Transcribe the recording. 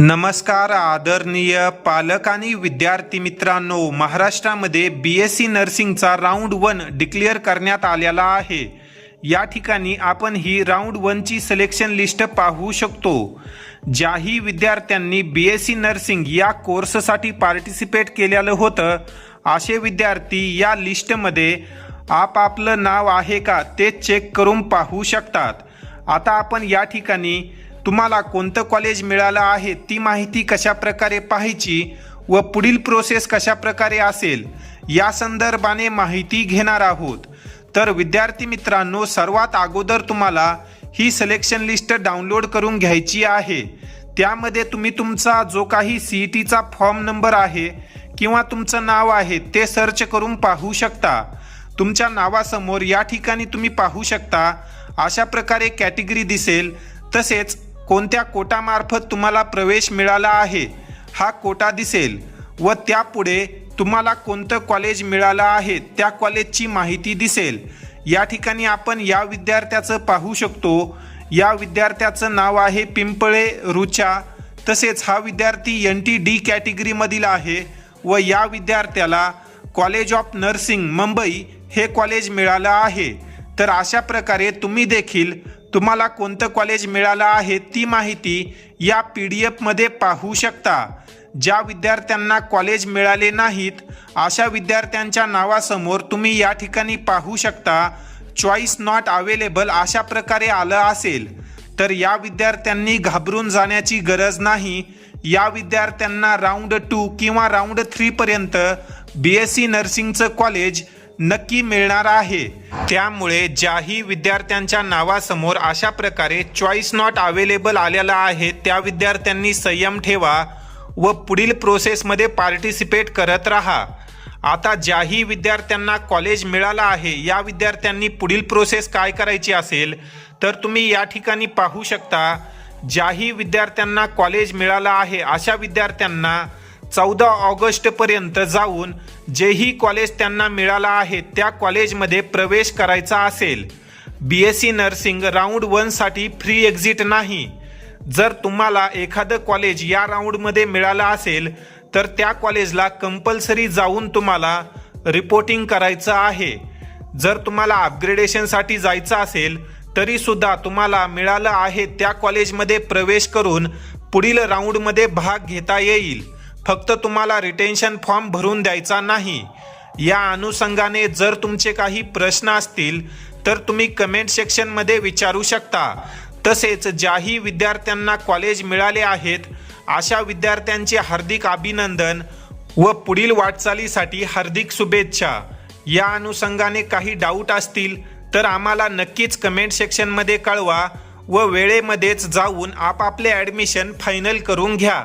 नमस्कार आदरणीय पालक आणि विद्यार्थी मित्रांनो महाराष्ट्रामध्ये बी एस सी नर्सिंगचा राऊंड वन डिक्लेअर करण्यात आलेला आहे. या ठिकाणी आपण ही राऊंड वनची सिलेक्शन लिस्ट पाहू शकतो. ज्याही विद्यार्थ्यांनी बी एस सी नर्सिंग या कोर्ससाठी पार्टिसिपेट केलेलं होतं असे विद्यार्थी या लिस्टमध्ये आपापलं नाव आहे का ते चेक करून पाहू शकतात. आता आपण या ठिकाणी तुम्हाला कोणतं कॉलेज मिळालं आहे ती माहिती कशा प्रकारे पाहायची व पुढील प्रोसेस कशा प्रकारे असेल या संदर्भाने माहिती घेणार आहोत. तर विद्यार्थी मित्रांनो सर्वात अगोदर तुम्हाला ही सिलेक्शन लिस्ट डाउनलोड करून घ्यायची आहे. त्यामध्ये तुम्ही तुमचा जो काही सी ई टीचा फॉर्म नंबर आहे किंवा तुमचं नाव आहे ते सर्च करून पाहू शकता. तुमच्या नावासमोर या ठिकाणी तुम्ही पाहू शकता. अशा प्रकारे कॅटेगरी दिसेल. तसेच कोणत्या कोटामार्फत तुम्हाला प्रवेश मिळाला आहे? हा कोटा दिसेल व त्यापुढे तुम्हाला कोणतं कॉलेज मिळालं आहे त्या कॉलेजची माहिती दिसेल. या ठिकाणी आपण या विद्यार्थ्याचं पाहू शकतो. या विद्यार्थ्याचं नाव आहे पिंपळे रुचा. तसेच हा विद्यार्थी एन टी डी कॅटेगरीमधील आहे व या विद्यार्थ्याला कॉलेज ऑफ नर्सिंग मुंबई हे कॉलेज मिळालं आहे. तर अशा प्रकारे तुम्ही देखील तुम्हाला कोणतं कॉलेज मिळालं आहे ती माहिती या पी डी एफमध्ये पाहू शकता. ज्या विद्यार्थ्यांना कॉलेज मिळाले नाहीत अशा विद्यार्थ्यांच्या नावासमोर तुम्ही या ठिकाणी पाहू शकता चॉईस नॉट अवेलेबल अशा प्रकारे आलं असेल. तर या विद्यार्थ्यांनी घाबरून जाण्याची गरज नाही. या विद्यार्थ्यांना राऊंड टू किंवा राऊंड थ्रीपर्यंत बी एस सी नर्सिंगचं कॉलेज नक्की मिळणार आहे. त्यामुळे ज्याही विद्यार्थ्यांच्या नावासमोर अशा प्रकारे चॉईस नॉट अवेलेबल आलेला आहे त्या विद्यार्थ्यांनी संयम ठेवा व पुढील प्रोसेसमध्ये पार्टिसिपेट करत राहा. आता ज्याही विद्यार्थ्यांना कॉलेज मिळालं आहे या विद्यार्थ्यांनी पुढील प्रोसेस काय करायची असेल तर तुम्ही या ठिकाणी पाहू शकता ज्याही विद्यार्थ्यांना कॉलेज मिळालं आहे अशा विद्यार्थ्यांना चौदा ऑगस्टपर्यंत जाऊन जेही कॉलेज त्यांना मिळालं आहे त्या कॉलेजमध्ये प्रवेश करायचा असेल. B S C nursing round वनसाठी free exit नाही. जर तुम्हाला एखादं कॉलेज या राऊंडमध्ये मिळालं असेल तर त्या कॉलेजला कंपल्सरी जाऊन तुम्हाला रिपोर्टिंग करायचं आहे. जर तुम्हाला अपग्रेडेशनसाठी जायचं असेल तरीसुद्धा तुम्हाला मिळालं आहे त्या कॉलेजमध्ये प्रवेश करून पुढील राऊंडमध्ये भाग घेता येईल. फक्त तुम्हाला रिटेन्शन फॉर्म भरून द्यायचा नाही. या अनुषंगाने जर तुमचे काही प्रश्न असतील तर तुम्ही कमेंट सेक्शनमध्ये विचारू शकता. तसेच ज्याही विद्यार्थ्यांना कॉलेज मिळाले आहेत अशा विद्यार्थ्यांचे हार्दिक अभिनंदन व पुढील वाटचालीसाठी हार्दिक शुभेच्छा. या अनुषंगाने काही डाऊट असतील तर आम्हाला नक्कीच कमेंट सेक्शनमध्ये कळवा व वेळेमध्येच जाऊन आपापले ॲडमिशन फायनल करून घ्या.